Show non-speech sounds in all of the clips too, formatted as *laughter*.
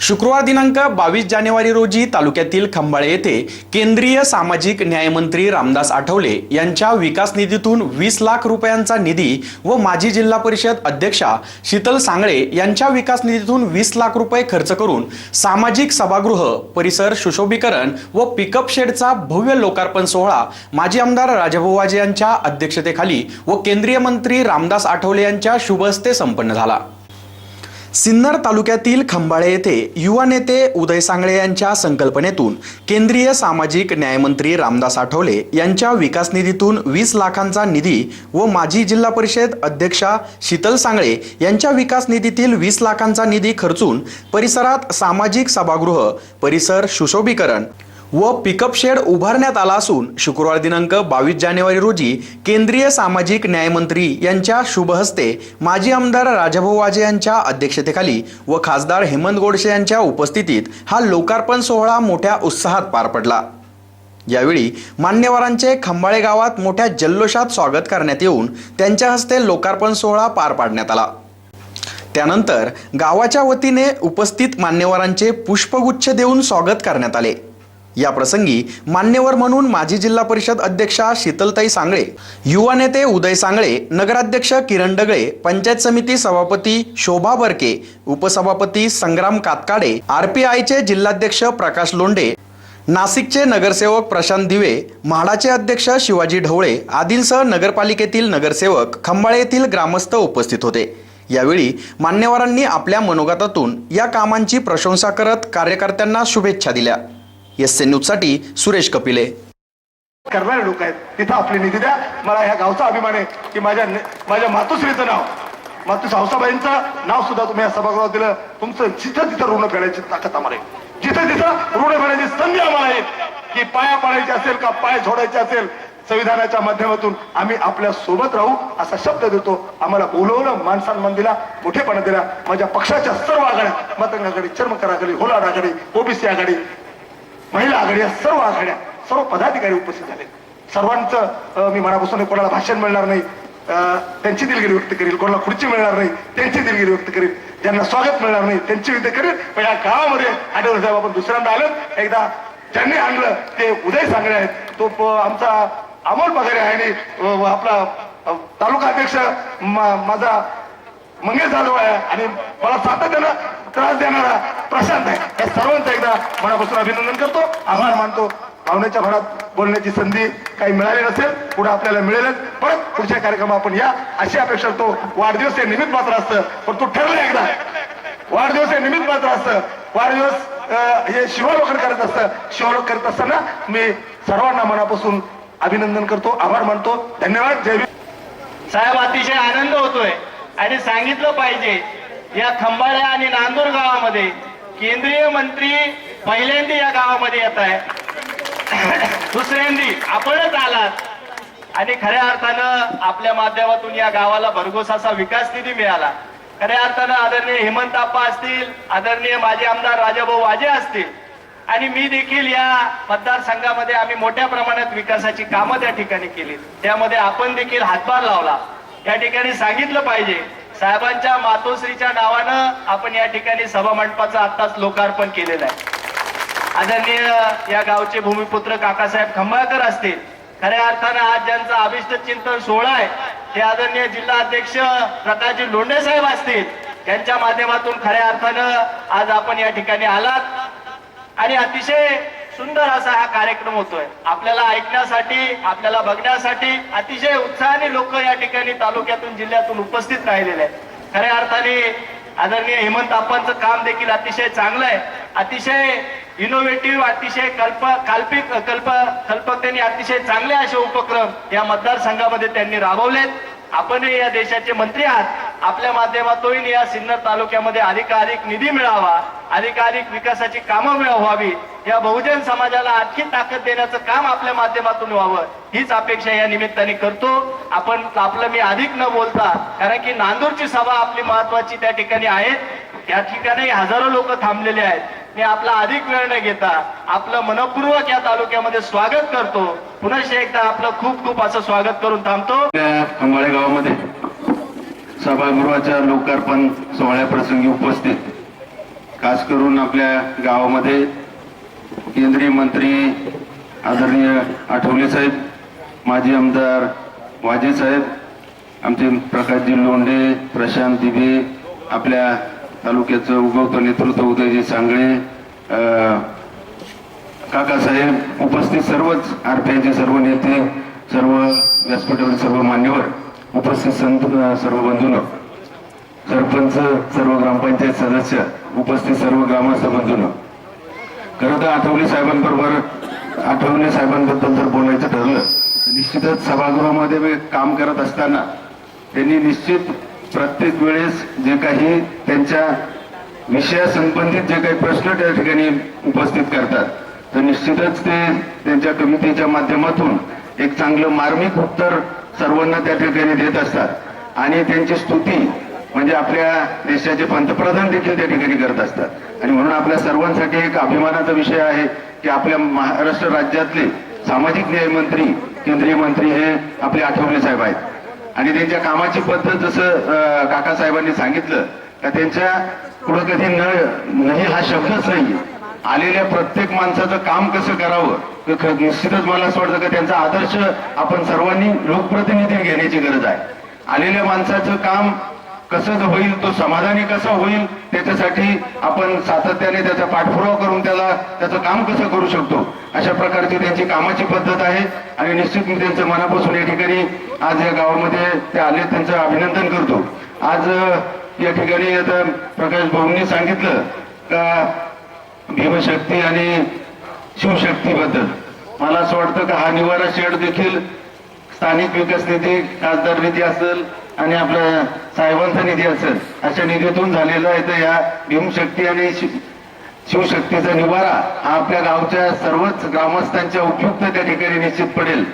शुक्रवार दिनांक बावीस जानेवारी रोजी तालुक्यातील खंबाळे येथे केंद्रीय सामाजिक न्यायमंत्री रामदास आठवले यांच्या विकास निधीतून वीस लाख रुपयांचा निधी व माजी जिल्हा परिषद अध्यक्षा शीतल सांगळे यांच्या विकास निधीतून वीस लाख रुपये खर्च करून सामाजिक सभागृह परिसर सुशोभीकरण व पिकअप शेडचा भव्य लोकार्पण सोहळा माजी आमदार राजाभाऊ यांच्या अध्यक्षतेखाली व केंद्रीय मंत्री रामदास आठवले यांच्या शुभ हस्ते संपन्न झाला. सिन्नर तालुक्यातील खंबाळे येथे युवा नेते उदय सांगळे यांच्या संकल्पनेतून केंद्रीय सामाजिक न्यायमंत्री रामदास आठवले यांच्या विकास निधीतून वीस लाखांचा निधी व माजी जिल्हा परिषद अध्यक्षा शीतल सांगळे यांच्या विकास निधीतील वीस लाखांचा निधी खर्चून परिसरात सामाजिक सभागृह परिसर सुशोभीकरण व पिकअप शेड उभारण्यात आला असून शुक्रवार दिनांक बावीस जानेवारी रोजी केंद्रीय सामाजिक न्यायमंत्री यांच्या शुभहस्ते माजी आमदार राजाभाऊ वाजे यांच्या अध्यक्षतेखाली व खासदार हेमंत गोडसे यांच्या उपस्थितीत हा लोकार्पण सोहळा मोठ्या उत्साहात पार पडला. यावेळी मान्यवरांचे खंबाळे गावात मोठ्या जल्लोषात स्वागत करण्यात येऊन त्यांच्या हस्ते लोकार्पण सोहळा पार पाडण्यात आला. त्यानंतर गावाच्या वतीने उपस्थित मान्यवरांचे पुष्पगुच्छ देऊन स्वागत करण्यात आले. या प्रसंगी मान्यवर म्हणून माजी जिल्हा परिषद अध्यक्षा शीतलताई सांगळे युवा नेते उदय सांगळे नगराध्यक्ष किरण डगळे पंचायत समिती सभापती शोभा बर्के उपसभापती संग्राम कातकाडे आर पी आयचे जिल्हाध्यक्ष प्रकाश लोंढे नाशिकचे नगरसेवक प्रशांत दिवे म्हाडाचे अध्यक्ष शिवाजी ढवळे आदींसह नगरपालिकेतील नगरसेवक खंबाळे येथील ग्रामस्थ उपस्थित होते. यावेळी मान्यवरांनी आपल्या मनोगतातून या कामांची प्रशंसा करत कार्यकर्त्यांना शुभेच्छा दिल्या. एस एन न्यूजसाठी सुरेश कपिले. करणारे लोक आहेत. तिथं आपली निधी द्या. मला ह्या गावचा अभिमान आहे की माझ्या माझ्या मातोश्रीचं नाव मातू सावसाबाईंचं नाव सुद्धा तुम्ही या सभागृहात दिलं. तुमचं जिथं तिथं ऋण फेडायची ताकद आम्हाला आहे. जिथं तिथं ऋण फेडायची संधी आम्हाला आहे. की पाया पाडायची असेल का पाय झोडायचे असेल संविधानाच्या माध्यमातून आम्ही आपल्यासोबत राहू असा शब्द देतो. आम्हाला बोलवलं मान सन्मान दिला मोठेपणा दिला. माझ्या पक्षाच्या सर्व आघाड्या मतंग आघाडी चर्मकर आघाडी होलाड आघाडी ओबीसी आघाडी महिला आघाड्या सर्व आघाड्या सर्व पदाधिकारी उपस्थित झाले. सर्वांचं मी मनापासून कोणाला भाषण मिळणार नाही. त्यांची दिलगिरी व्यक्त करील कोणाला खुर्ची मिळणार नाही त्यांची दिलगिरी व्यक्त करील. ज्यांना स्वागत मिळणार नाही त्यांची व्यक्त करेल. पण या गावामध्ये आढळ साहेब आपण दुसऱ्यांदा आलं. एकदा ज्यांनी आणलं ते उदय सांगणे आहेत. तो आमचा अमोल पगारे आहे आणि आपला तालुका अध्यक्ष माझा मंगेश जाधव आहे. आणि मला सातत्यानं त्रास देणारा प्रशांत आहे. या सर्वांचं एकदा मनापासून अभिनंदन करतो. आभार मानतो. भावनेच्या भरात बोलण्याची संधी काही मिळाली नसेल पुढे आपल्याला मिळेलच. परत पुढच्या कार्यक्रम आपण या. अशी अपेक्षा तो वाढदिवस हे निमित्त मात्र असतं. पण तू ठरलं एकदा. वाढदिवस हे निमित्त मात्र असतं. वाढदिवस अं, हे शिवलोकन करत असतं. शिवलोक करत असताना मी सर्वांना मनापासून अभिनंदन करतो. आभार मानतो. धन्यवाद. जय साहेब अतिशय आनंद होतोय. आणि सांगितलं पाहिजे या खंबाळ्या आणि नांदूर गावामध्ये केंद्रीय मंत्री पहिल्यांदा या गावामध्ये येत आहे. दुसऱ्यांदी आपणच आलात. आणि खऱ्या अर्थानं आपल्या माध्यमातून या गावाला भरघोस असा विकास निधी मिळाला. खऱ्या अर्थानं आदरणीय हेमंत आप्पा असतील आदरणीय माजी आमदार राजाभाऊ वाजे असतील आणि मी देखील या मतदारसंघामध्ये आम्ही मोठ्या प्रमाणात विकासाची कामं त्या ठिकाणी केली त्यामध्ये आपण देखील हातभार लावला. या ठिकाणी सांगितलं पाहिजे साहेबांच्या मातोश्रीच्या नावानं आपण या ठिकाणी सभा मंडपाचं आत्ताच लोकार्पण केलेलं आहे. आदरणीय या गावचे भूमिपुत्र काकासाहेब खंबाळकर असतील. खऱ्या अर्थानं आज ज्यांचा अभिष्ट चिंतन सोहळा आहे ते आदरणीय जिल्हा अध्यक्ष प्रकाशजी लोंढे साहेब असतील. त्यांच्या माध्यमातून खऱ्या अर्थानं आज आपण या ठिकाणी आलात. आणि अतिशय सुंदर असा हा कार्यक्रम होतोय. आपल्याला ऐकण्यासाठी आपल्याला बघण्यासाठी अतिशय उत्साहाने लोक या ठिकाणी तालुक्यातून जिल्ह्यातून उपस्थित राहिलेले आहेत. खऱ्या अर्थाने आदरणीय हेमंत आप्पांचं काम देखील अतिशय चांगलं आहे. अतिशय इनोव्हेटिव्ह अतिशय कल्प काल्पिक कल्प कल्पकतेने अतिशय चांगले असे उपक्रम या मतदारसंघामध्ये त्यांनी राबवलेत. आपणही या देशाचे मंत्री आहात. आपल्या माध्यमातून या सिन्नर तालुक्यामध्ये अधिकाधिक निधी मिळावा अधिकाधिक विकासाची कामं मिळ- व्हावी या बहुजन समाजाला आणखी ताकद देण्याचं काम आपल्या माध्यमातून व्हावं हीच अपेक्षा या निमित्ताने करतो. आपण आपलं मी अधिक न बोलता कारण की नांदूरची सभा आपली महत्वाची त्या ठिकाणी आहे. त्या ठिकाणी हजारो लोक थांबलेले आहेत. मी आपला अधिक वेळ न घेता आपलं मनपूर्वक या तालुक्यामध्ये स्वागत करतो. पुन्हा एकदा आपलं खूप खूप असं स्वागत करून थांबतो. त्या गावामध्ये सभागृहाच्या लोकार्पण सोहळ्याप्रसंगी उपस्थित. खास करून आपल्या गावामध्ये केंद्रीय मंत्री आदरणीय आठवले साहेब माजी आमदार वाजे साहेब आमचे प्रकाशजी लोंढे प्रशांत दिबे आपल्या तालुक्याचं उगवतं नेतृत्व उदयजी सांगळे काकासाहेब उपस्थित सर्वच आरपीआयचे सर्व नेते सर्व व्यासपीठावरील सर्व मान्यवर. उपस्थित संत सर्व बंधून सरपंच सर्व ग्रामपंचायत सदस्य उपस्थित सर्व ग्रामस्थ बंधून खरं तर आठवले साहेबांबरोबर आठवले साहेबांबद्दल जर बोलायचं ठरलं निश्चितच सभागृहामध्ये मी काम करत असताना त्यांनी निश्चित प्रत्येक वेळेस जे काही त्यांच्या विषयासंबंधित जे काही प्रश्न त्या ठिकाणी उपस्थित करतात तर निश्चितच ते त्यांच्या कमिटीच्या माध्यमातून एक चांगलं मार्मिक उत्तर सर्वांना त्या ठिकाणी देत असतात. आणि त्यांची स्तुती म्हणजे आपल्या देशाचे पंतप्रधान देखील त्या ठिकाणी करत असतात. आणि म्हणून आपल्या सर्वांसाठी एक अभिमानाचा विषय आहे की आपल्या महाराष्ट्र राज्यातले सामाजिक न्याय मंत्री केंद्रीय मंत्री हे आपले आठवले साहेब आहेत. आणि त्यांच्या कामाची पद्धत जसं काकासाहेबांनी सांगितलं का त्यांच्या पुढं कधी न नाही हा शब्दच नाही आलेल्या प्रत्येक माणसाचं काम कसं करावं? निश्चितच मला असं वाटतं की त्यांचा आदर्श आपण सर्वांनी लोकप्रतिनिधी घेण्याची गरज आहे. आलेल्या माणसाचं काम कसं होईल तो समाधानी कसा होईल त्याच्यासाठी आपण सातत्याने त्याचा पाठपुरावा करून त्याला त्याचं काम कसं करू शकतो अशा प्रकारची त्यांची कामाची पद्धत आहे. आणि निश्चित मी त्यांचं मनापासून या ठिकाणी आज या गावामध्ये ते आले त्यांचं अभिनंदन करतो. आज या ठिकाणी आता प्रकाश भाऊंनी सांगितलं का भीमशक्ती आणि शिवशक्तीबद्दल. मला असं वाटतं का हा निवारा शेड देखील स्थानिक विकास निधी खासदार निधी असेल आणि आपल्या साहेबांचा निधी असेल अशा निधीतून झालेला आहे. तर या भीमशक्ती आणि शिवशक्तीचा निवारा हा आपल्या गावच्या सर्वच ग्रामस्थांच्या उपयुक्त त्या ठिकाणी निश्चित पडेल.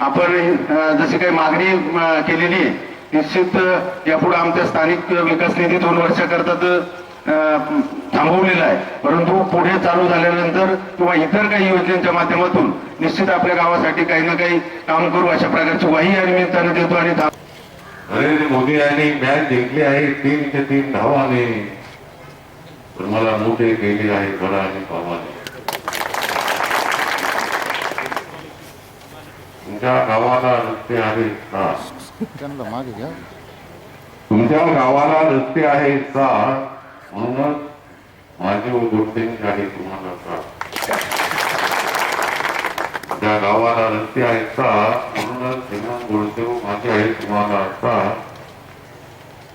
आपण जशी काही मागणी केलेली आहे निश्चित यापुढे आमच्या स्थानिक विकास निधी दोन वर्षाकरता तर, थांबवलेला आहे. परंतु पुढे चालू झाल्यानंतर किंवा इतर काही योजनेच्या माध्यमातून निश्चित आपल्या गावासाठी काही ना काही काम करू अशा प्रकारची ग्वाही या निमित्ताने देतो आणि नरेंद्र मोदी यांनी मॅच जिंकली आहे. तीन ते तीन धावाने. मला मोठे केले आहे बरा आणि पावाने. तुमच्या गावाला रस्ते आहेत का? त्यांना मागे घ्या. तुमच्या गावाला रस्ते आहेत का? म्हणूनच माझी आहे तुम्हाला का त्या गावाला रस्ते आहेत का म्हणूनच गोडदेव माझे आहे तुम्हाला का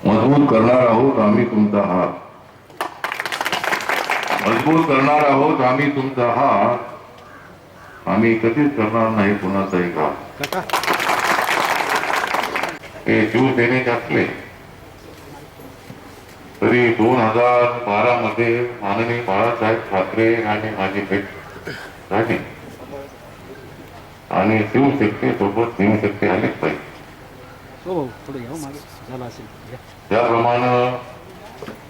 मजबूत करणार आहोत आम्ही तुमचा हात. मजबूत करणार आहोत आम्ही तुमचा हात. आम्ही कधीच करणार नाही कुणाचाही घात हे शिवसेनेत असले तरी दोन हजार बारा मध्ये माननीय बाळासाहेब ठाकरे आणि माझी भेट झाली. आणि शिवशक्ती सोबत भीमशक्ती आलीच पाहिजे. हो हो. त्याप्रमाणे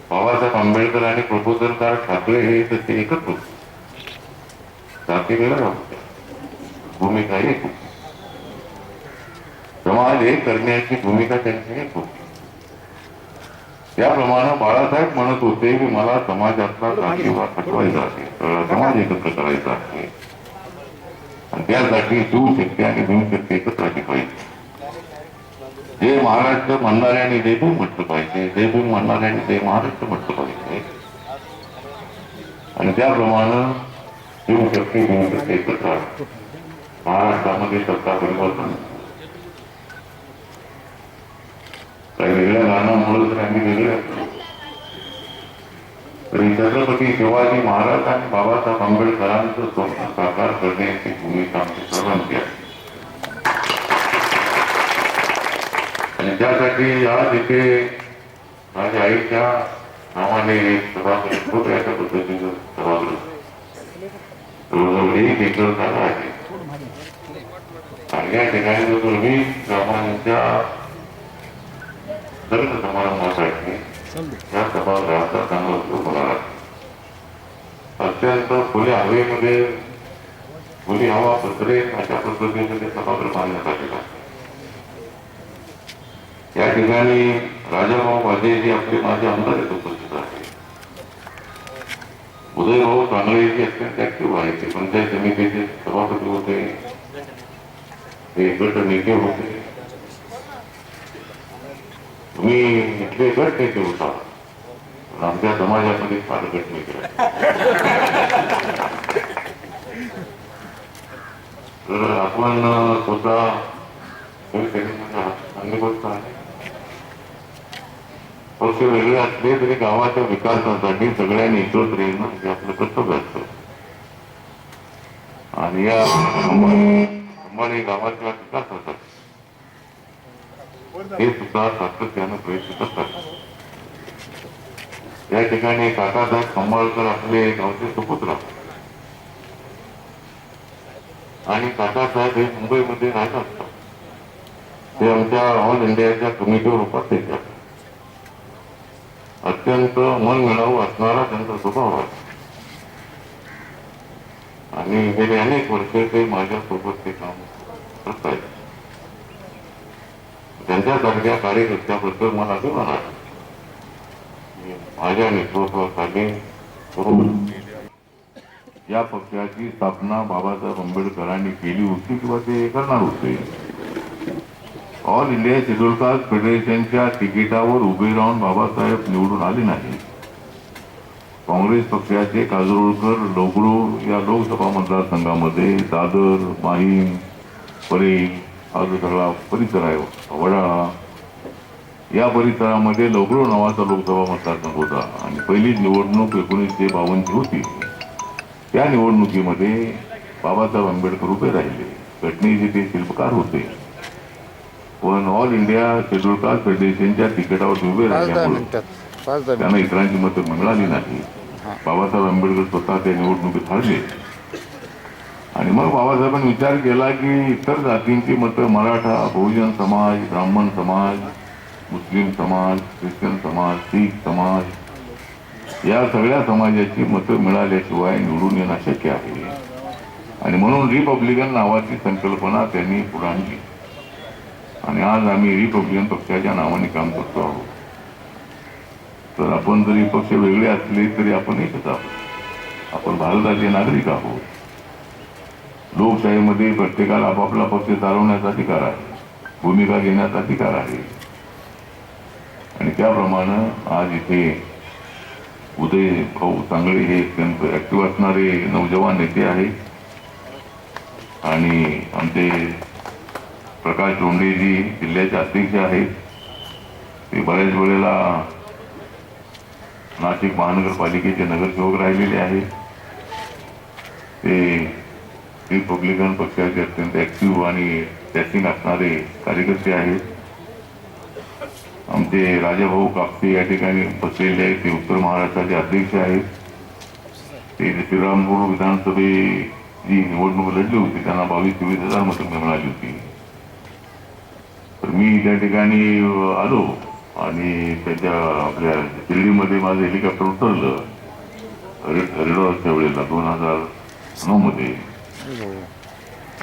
बाबासाहेब आंबेडकर आणि प्रबोधनकार ठाकरे हे तसे एकच होते. भूमिका एक होती. समाज एक करण्याची भूमिका त्यांची एक होती. त्याप्रमाणे बाळासाहेब म्हणत होते की मला समाजातला जातीवाद हटवायचा आहे. सगळा समाज एकत्र करायचा आहे. आणि त्यासाठी शिवशक्ती आणि भीमशक्ती एकत्र आली पाहिजे. जे महाराष्ट्र म्हणणाऱ्याने देबून म्हटलं पाहिजे देबून म्हणणाऱ्याने ते महाराष्ट्र म्हटलं पाहिजे. आणि त्याप्रमाणे शिवशक्ती भीमशक्ती एकत्र. महाराष्ट्रामध्ये सत्ता परिवर्तन काही वेगळ्या कारणामुळे तर आम्ही वेगळे तरी छत्रपती शिवाजी महाराज आणि बाबासाहेब आंबेडकरांचं स्वप्न साकार करण्याची भूमिका आमची सर्वांची आहे. आणि त्यासाठी आज इथे माझ्या आईच्या नावाने एक सभागृह खूप याच्या पद्धतीचं सभागृह. जवळजवळ एक एकर जागा आहे. आणि या ठिकाणी जवळजवळ वीस ग्रामांच्या लग्न समारंभासाठी या सभागृहाचा चांगला उपयोग होणार आहे अत्यंत खुल्या हवेमध्ये खुली हवा पसरेल अशा पद्धतीने ते सभागृह बांधण्यात आलेलं आहे या ठिकाणी राजाभाऊ वाजे जे आपले माझे आमदार आहेत उपस्थित आहे उदयभाऊ चांगले जे अत्यंत ऍक्टिव्ह आहेत ते पंचायत समितीचे सभापती होते ते गट नेते होते मी इथले गट नेते होता पण आमच्या समाजामध्ये फार गट नेते तर आपण स्वतः चांगली गोष्ट आहे. पक्ष वेगळे असले तरी गावाच्या विकासासाठी सगळ्यांनी एकत्र येणं हे आपलं कर्तव्य असतं. आणि या अंबानी गावाच्या विकासासाठी हे सुद्धा सातत्यानं प्रयत्न करतात या ठिकाणी काकासाहेब खंबाळकर आपले गावचे सुपुत्र आणि काकासाहेब हे मुंबईमध्ये राहत असतात. ते आमच्या ऑल इंडियाच्या कमिटीवर उपस्थित आहेत. अत्यंत मन मिळावू असणारा त्यांचा स्वभाव आहे. आणि गेले अनेक वर्ष ते माझ्यासोबत ते काम करत आहेत त्यांच्यासारख्या कार्यकर्त्याबद्दल मला अभिमान आहे माझ्या नेतृत्वाखाली या पक्षाची स्थापना बाबासाहेब आंबेडकरांनी केली होती किंवा ते करणार होते ऑल इंडिया शेड्युल कास्ट फेडरेशनच्या तिकिटावर उभे राहून बाबासाहेब निवडून आले नाही काँग्रेस पक्षाचे काजरोळकर लोगडू या लोकसभा मतदारसंघामध्ये दादर माहीम परेल हा जो सगळा परिसर आहे वडाळा या परिसरामध्ये लोगडू नावाचा लोकसभा मतदारसंघ होता आणि पहिली निवडणूक एकोणीसशे बावन्नची होती. त्या निवडणुकीमध्ये बाबासाहेब आंबेडकर उभे राहिले. घटनेचे ते शिल्पकार होते. पण ऑल इंडिया शेड्यूल कास्ट फेडरेशनच्या तिकिटावर उभे राहिल्यामुळे त्यांना इतरांची मतं मिळाली नाही. बाबासाहेब आंबेडकर स्वतः त्या निवडणुकीत हरले. आणि मग बाबासाहेबांनी विचार केला की इतर जातींची मतं मराठा बहुजन समाज ब्राह्मण समाज मुस्लिम समाज ख्रिश्चन समाज शीख समाज या सगळ्या समाजाची मतं मिळाल्याशिवाय निवडून येणं शक्य आहे. आणि म्हणून रिपब्लिकन नावाची संकल्पना त्यांनी पुढे आणली. आणि आज आम्ही रिपब्लिकन पक्षाच्या नावाने काम करतो आहोत. तर आपण जरी पक्ष वेगळे असले तरी आपण एकच आहोत. आपण भारताचे नागरिक आहोत. लोकशाहीमध्ये प्रत्येकाला आपापला पक्ष चालवण्याचा अधिकार आहे. भूमिका घेण्याचा अधिकार आहे. आणि त्याप्रमाणे आज इथे उदय भाऊ चांगले हे अत्यंत ऍक्टिव्ह असणारे नौजवान नेते आहेत. आणि आमचे प्रकाश डोंडेजी जिल्ह्याचे अध्यक्ष आहेत. ते बऱ्याच वेळेला नाशिक महानगरपालिकेचे नगरसेवक राहिलेले आहेत. ते रिपब्लिकन पक्षाचे अत्यंत ऍक्टिव्ह आणि टॅचिंग असणारे कार्यकर्ते आहेत. आमचे राजाभाऊ कापसे या ठिकाणी बसलेले आहेत. ते उत्तर महाराष्ट्राचे अध्यक्ष आहेत. ते श्रीरामपूर विधानसभे जी निवडणूक लढली होती. त्यांना बावीस तेवीस हजार मतं मिळाली होती. तर मी त्या ठिकाणी आलो आणि त्याच्या आपल्या दिल्लीमध्ये माझं हेलिकॉप्टर उतरलं. हरिडॉसच्या वेळेला दोन हजार नऊ मध्ये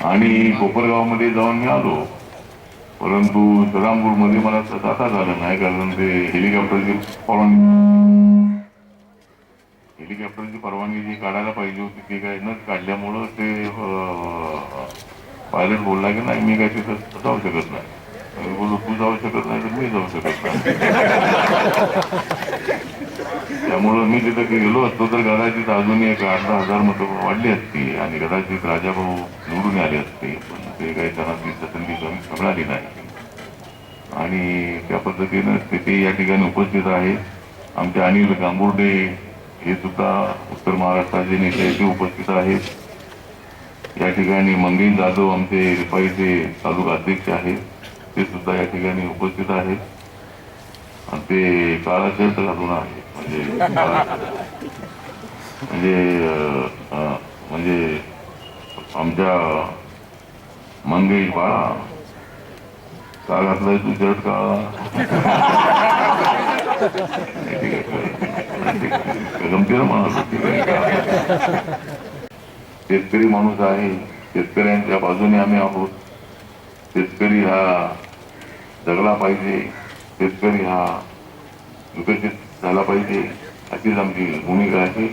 आणि कोपरगावमध्ये जाऊन मी आलो. परंतु मध्ये मला जाता झालं नाही कारण ते हेलिकॉप्टरची परवानगी हेलिकॉप्टरची परवानगी जी काढायला पाहिजे होती ती काय न काढल्यामुळं ते पायलट बोलला की नाही मी काय तिथं जाऊ शकत नाही. बोललो तू जाऊ शकत नाही तर मी जाऊ शकत नाही. *laughs* त्यामुळं मी तिथं गेलो असतो तर कदाचित अजून एक आठ दहा हजार मतं वाढली असती. आणि कदाचित राजाभाऊ निवडून आले असते. पण ते काही त्यांना ती संधी कमी मिळाली नाही. आणि त्या पद्धतीनं ते या ठिकाणी उपस्थित आहेत आमचे अनिल गांबुर्डे हे सुद्धा उत्तर महाराष्ट्राचे नेते ते उपस्थित आहेत. या ठिकाणी मंगेश जाधव आमचे रिपाईचे तालुका अध्यक्ष आहेत. ते सुद्धा या ठिकाणी उपस्थित आहेत. आणि ते काळाचे घालून आहे म्हणजे म्हणजे म्हणजे आमच्या मंगेश बाळा का घातलाय तू शर्ट का गंभीर माणूस शेतकरी माणूस आहे शेतकऱ्यांच्या बाजूने आम्ही आहोत शेतकरी हा जगला पाहिजे शेतकरी हा विकसित झाला पाहिजे. अशीच आमची भूमिका आहे.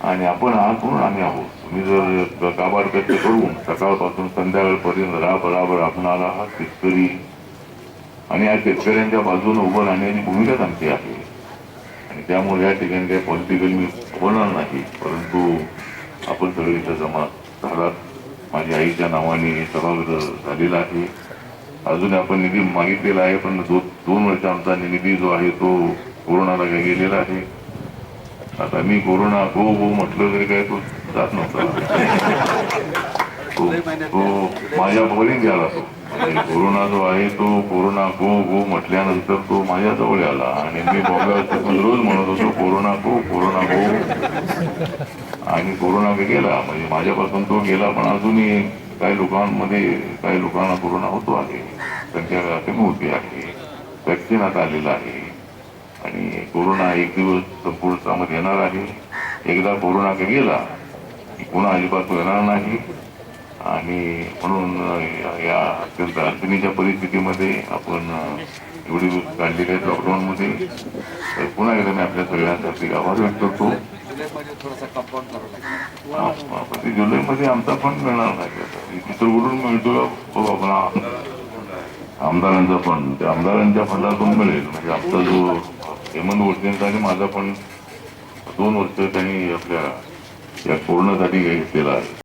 आणि आपण आहात म्हणून आम्ही आहोत. तुम्ही जर काबाड कष्ट करून सकाळपासून संध्याकाळपर्यंत राब राब राबणारा आहात शेतकरी आणि या शेतकऱ्यांच्या बाजूने उभं राहण्याची भूमिकाच आमची आहे. आणि त्यामुळे या ठिकाणी काही पॉलिटिकल मी होणार नाही. परंतु आपण सगळे इथं जमा झालात. माझ्या आईच्या नावाने सभागृह झालेला आहे. अजून आपण निधी मागितलेला आहे पण दो, दोन वर्ष आमचा निधी जो आहे तो कोरोनाला गेलेला आहे? आता मी कोरोना गो गो म्हटलं तरी काय तो जात नव्हता. तो माझ्या बॉलिंग गेला तो. म्हणजे कोरोना जो आहे तो कोरोना गो गो म्हटल्यानंतर तो माझ्या जवळ आला. आणि मी बॉम्बे रोज म्हणत होतो कोरोना गो कोरोना गो. आणि कोरोना गेला. म्हणजे माझ्यापासून तो गेला पण अजूनही काही लोकांमध्ये काही लोकांना कोरोना होतो आहे. त्यांच्या कमी होते आहे. वॅक्सिन आता आलेलं आहे. आणि कोरोना एक दिवस संपूर्ण कामात येणार आहे. एकदा कोरोना का गेला की पुन्हा अजिबात येणार नाही. आणि म्हणून या अत्यंत अडचणीच्या परिस्थितीमध्ये आपण एवढी काढलेली आहेत लॉकडाऊनमध्ये तर पुन्हा एकदा मी आपल्या सगळ्यांसाठी आभार व्यक्त करतो. हा, जुलैमध्ये आमचा फंड मिळणार नाही. आता. इतर मिळतो का? हो, आपण आमदारांचा फंड त्या आमदारांच्या फंडातून मिळेल. म्हणजे आमचा जो हेमंत गोडसेंचा आणि माझा पण दोन वर्ष त्यांनी आपल्या या पूर्णसाठी घेतलेला आहे.